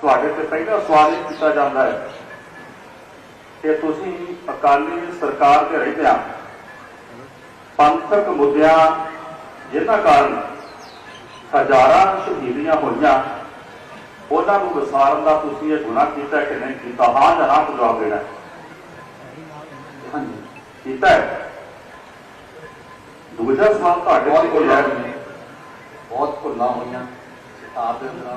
ਤੁਹਾਡੇ ਤੇ ਪਹਿਲਾ ਸਵਾਲ ਇਹ ਕੀਤਾ ਜਾਂਦਾ ਹੈ ਕਿ ਤੁਸੀਂ ਅਕਾਲੀ ਸਰਕਾਰ ਦੇ ਰਹਿੰਦਿਆਂ ਪੰਥਕ ਮੁੱਦਿਆਂ ਜਿਹਨਾਂ ਕਾਰਨ ਹਜ਼ਾਰਾਂ ਸ਼ਹੀਦੀਆਂ ਹੋਈਆਂ, ਉਹਨਾਂ ਨੂੰ ਵਿਸਾਰਨ ਦਾ ਤੁਸੀਂ ਇਹ ਗੁਨਾਹ ਕੀਤਾ ਕਿ ਨਹੀਂ ਕੀਤਾ? ਹਾਂ ਜਾਂ ਨਾ ਜਵਾਬ ਦੇਣਾ ਹਾਂਜੀ, ਕੀਤਾ ਹੈ। ਦੂਜਾ ਸਵਾਲ ਤੁਹਾਡੇ ਬਹੁਤ ਤੇ ਹੈ। ਹੋਈਆਂ ਬਹੁਤ ਭੁੱਲਾਂ ਹੋਈਆਂ। ਕਿਤਾਬ ਦੇ ਅੰਦਰ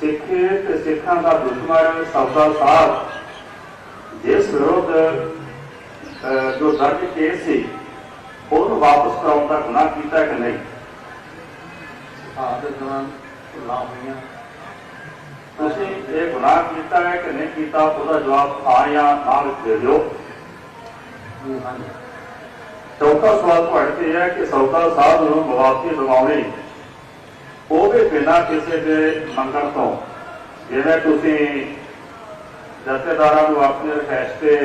ਸਿੱਖ ਤੇ ਸਿੱਖਾਂ ਦਾ ਦੁਸ਼ਮਣ ਸੌਦਾ ਸਾਹਿਬ ਜਿਸ ਵਿਰੁੱਧ ਜੋ ਦਰਜ ਕੇਸ ਸੀ ਉਹਨੂੰ ਵਾਪਸ ਕਰਾਉਣ ਦਾ ਗੁਨਾਹ ਕੀਤਾ ਕਿ ਨਹੀਂ? ਦੌਰਾਨ ਹੋਈਆਂ। ਤੁਸੀਂ ਇਹ ਗੁਨਾਹ ਕੀਤਾ ਹੈ ਕਿ ਨਹੀਂ ਕੀਤਾ ਉਹਦਾ ਜਵਾਬ ਹਾਂ ਜਾਂ ਨਾ ਵਿੱਚ ਦੇ ਦਿਓ। ਚੌਥਾ ਸਵਾਲ ਤੁਹਾਡੇ ਤੇ ਹੈ ਕਿ ਸੌਦਾ ਸਾਹਿਬ ਨੂੰ ਮੁਆਵਜ਼ੇ ਦਿਵਾਉਣੇ ਉਹ ਵੀ ਬਿਨਾਂ ਕਿਸੇ ਦੇ ਮੰਗਣ ਤੋਂ ਜਿਵੇਂ ਤੁਸੀਂ ਜਥੇਦਾਰਾਂ ਨੂੰ ਆਪਣੇ ਰਿਹਾਇਸ਼ ਤੇ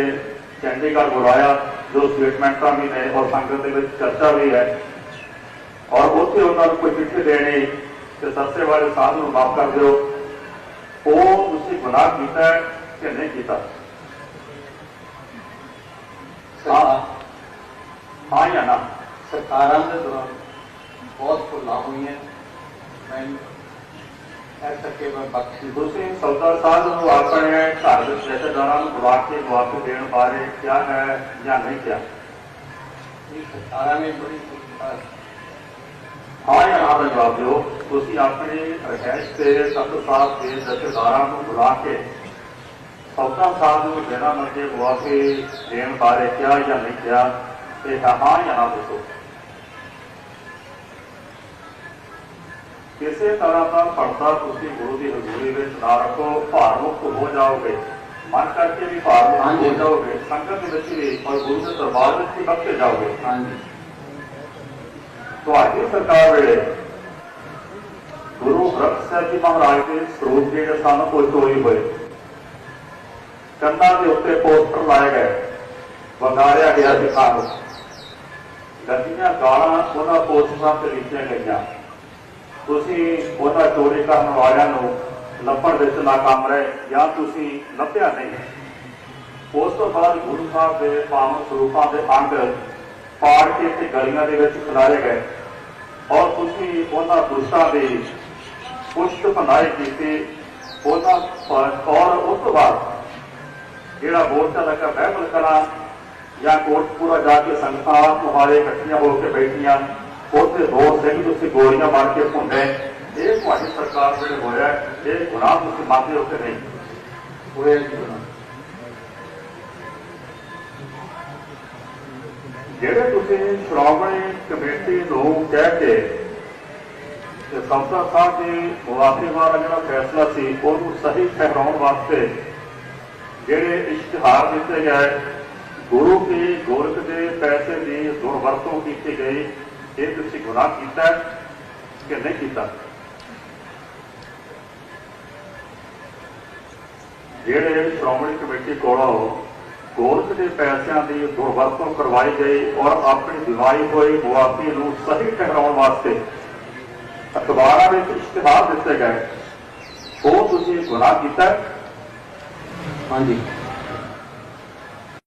ਚੰਡੀਗੜ੍ਹ ਬੁਲਾਇਆ ਜੋ ਸਟੇਟਮੈਂਟਾਂ ਵੀ ਨੇ ਔਰ ਸੰਗਤ ਦੇ ਵਿੱਚ ਚਰਚਾ ਵੀ ਹੈ ਔਰ ਉੱਥੇ ਉਹਨਾਂ ਨੂੰ ਕੋਈ ਚਿੱਠੀ ਦੇਣੀ ਕਿ ਸਸਤੇ ਵਾਲੇ ਸਾਧ ਨੂੰ ਮਾਫ ਕਰ ਦਿਓ ਉਹ ਤੁਸੀਂ ਗੁਨਾਹ ਕੀਤਾ ਹੈ ਕਿ ਨਹੀਂ ਕੀਤਾ? ਸਰਕਾਰ ਹਾਂ ਜਾਂ ਨਾ? ਸਰਕਾਰਾਂ ਦੇ ਦੌਰਾਨ ਬਹੁਤ ਭੁੱਲਾਂ ਹੋਈਆਂ। and at ਸਾਹਿਬ ਨੂੰ ਆਪਣੇ ਘਰ ਦੇ ਰਿਸ਼ਤੇਦਾਰਾਂ ਨੂੰ ਬੁਲਾ ਕੇ ਜਵਾਬ ਦੇਣ ਬਾਰੇ ਕਿਹਾ ਹੈ ਜਾਂ ਨਹੀਂ ਕਿਹਾ। ਹਾਂ ਜਾਂ ਦਾ ਜਵਾਬ ਦਿਓ। ਤੁਸੀਂ ਆਪਣੇ ਰਹਿਸ਼ ਤੇ ਸਰਦਾਰ ਸਾਹਿਬ ਦੇ ਰਿਸ਼ਤੇਦਾਰਾਂ ਨੂੰ ਬੁਲਾ ਕੇ ਸਰਦਾਰ ਸਾਹਿਬ ਨੂੰ ਬਿਨਾਂ ਮੰਗੇ ਜਵਾਬ ਦੇਣ ਬਾਰੇ ਕਿਹਾ ਜਾਂ ਨਹੀਂ ਕਿਹਾ ਹਾਂ ਜਾਂ ਨਾ ਦੱਸੋ। ਕਿਸੇ ਤਰ੍ਹਾਂ ਦਾ ਪਰਦਾ ਤੁਸੀਂ ਗੁਰੂ ਦੀ ਹਜ਼ੂਰੀ ਵਿੱਚ ਨਾ ਰੱਖੋ ਭਾਰ ਮੁਕਤ ਹੋ ਜਾਓਗੇ। ਮਨ ਕਰਕੇ ਵੀ ਭਾਰ ਮੁਕਤ ਹੋ। ਜਾਓਗੇ। ਸੰਗਤ ਦੇ ਵਿੱਚ ਵੀ ਔਰ ਗੁਰੂ ਦੇ ਦਰਬਾਰ ਵਿੱਚ ਵੀ ਬਖਸ਼ੇ ਜਾਓਗੇ। ਹਾਂਜੀ। ਤੁਹਾਡੀ ਸਰਕਾਰ ਵੇਲੇ ਗੁਰੂ ਗ੍ਰੰਥ ਸਾਹਿਬ ਜੀ ਮਹਾਰਾਜ ਦੇ ਸਰੂਪ ਜਿਹੜੇ ਸਨ ਉਹ ਚੋਰੀ ਹੋਏ। ਕੰਨਾਂ ਦੇ ਉੱਤੇ ਪੋਸਟਰ ਲਾਏ ਗਏ। ਵਗਾਰਿਆ ਗਿਆ ਸੀ ਸਾਨੂੰ। ਗੱਡੀਆਂ ਗਾਲਾਂ ਉਹਨਾਂ ਪੋਸਟਰਾਂ ਤੇ ਲਿਖੀਆਂ ਗਈਆਂ। ਤੁਸੀਂ ਉਹਨਾਂ ਚੋਰੀ ਕਰਨ ਵਾਲਿਆਂ ਨੂੰ ਲੱਭਣ ਵਿੱਚ ਨਾਕਾਮ ਰਹੇ ਜਾਂ ਤੁਸੀਂ ਲੱਭਿਆ ਨਹੀਂ। ਉਸ ਤੋਂ ਬਾਅਦ ਗੁਰੂ ਸਾਹਿਬ ਦੇ ਪਾਵਨ ਸਰੂਪਾਂ ਦੇ ਅੰਗ ਪਾੜ ਕੇ ਤੇ ਗਲੀਆਂ ਦੇ ਵਿੱਚ ਖਿਲਾਰੇ ਗਏ ਔਰ ਤੁਸੀਂ ਉਹਨਾਂ ਦੁਸ਼ਟਾਂ ਦੀ ਪੁਸ਼ਟ ਭੰਡਾਈ ਕੀਤੀ। ਉਹਨਾਂ ਔਰ ਉਸ ਤੋਂ ਬਾਅਦ ਜਿਹੜਾ ਮੋਰਚਾ ਲੱਗਾ ਬਹਿਬਲ ਕਲਾ ਜਾਂ ਕੋਟਪੂਰਾ ਜਾ ਕੇ ਸੰਗਤਾਂ ਤੁਹਾਡੇ ਇਕੱਠੀਆਂ ਹੋ ਕੇ ਬੈਠੀਆਂ ਉੱਥੇ ਦੋ ਕਿ ਤੁਸੀਂ ਗੋਲੀਆਂ ਮਾਰ ਕੇ ਭੁੰਡੇ ਇਹ ਤੁਹਾਡੀ ਸਰਕਾਰ ਵੇਲੇ ਹੋਇਆ ਇਹ ਗੁਨਾਹ ਤੁਸੀਂ ਮੰਨਦੇ ਹੋ ਕਿ ਨਹੀਂ? ਹੋਇਆ ਜੀ ਜਿਹੜੇ ਤੁਸੀਂ ਸ਼੍ਰੋਮਣੀ ਕਮੇਟੀ ਨੂੰ ਕਹਿ ਕੇ ਤੇ ਸੰਸਦ ਸਾਹਿਬ ਦੀ ਮੁਆਫੀ ਵਾਲਾ ਜਿਹੜਾ ਫੈਸਲਾ ਸੀ, ਉਹਨੂੰ ਸਹੀ ਠਹਿਰਾਉਣ ਵਾਸਤੇ ਜਿਹੜੇ ਇਸ਼ਤਿਹਾਰ ਦਿੱਤੇ ਗਏ, ਗੁਰੂ ਕੀ ਗੋਰਖ ਦੇ ਪੈਸੇ ਦੀ ਦੁਰਵਰਤੋਂ ਕੀਤੀ ਗਈ ਇਹ ਤੁਸੀਂ ਗੁਨਾਹ ਕੀਤਾ ਕਿ ਨਹੀਂ ਕੀਤਾ? ਜਿਹੜੇ ਸ਼੍ਰੋਮਣੀ ਕਮੇਟੀ ਕੋਲੋਂ ਗੋਰਖ ਦੇ ਪੈਸਿਆਂ ਦੀ ਦੁਰਵਰਤੋਂ ਕਰਵਾਈ ਗਈ ਔਰ ਆਪਣੀ ਦਿਵਾਈ ਹੋਈ ਮੁਆਫੀ ਨੂੰ ਸਹੀ ਠਹਿਰਾਉਣ ਵਾਸਤੇ ਅਖਬਾਰਾਂ ਵਿੱਚ ਇਸ਼ਤਿਹਾਰ ਦਿੱਤੇ ਗਏ, ਉਹ ਤੁਸੀਂ ਗੁਨਾਹ ਕੀਤਾ ਹਾਂਜੀ।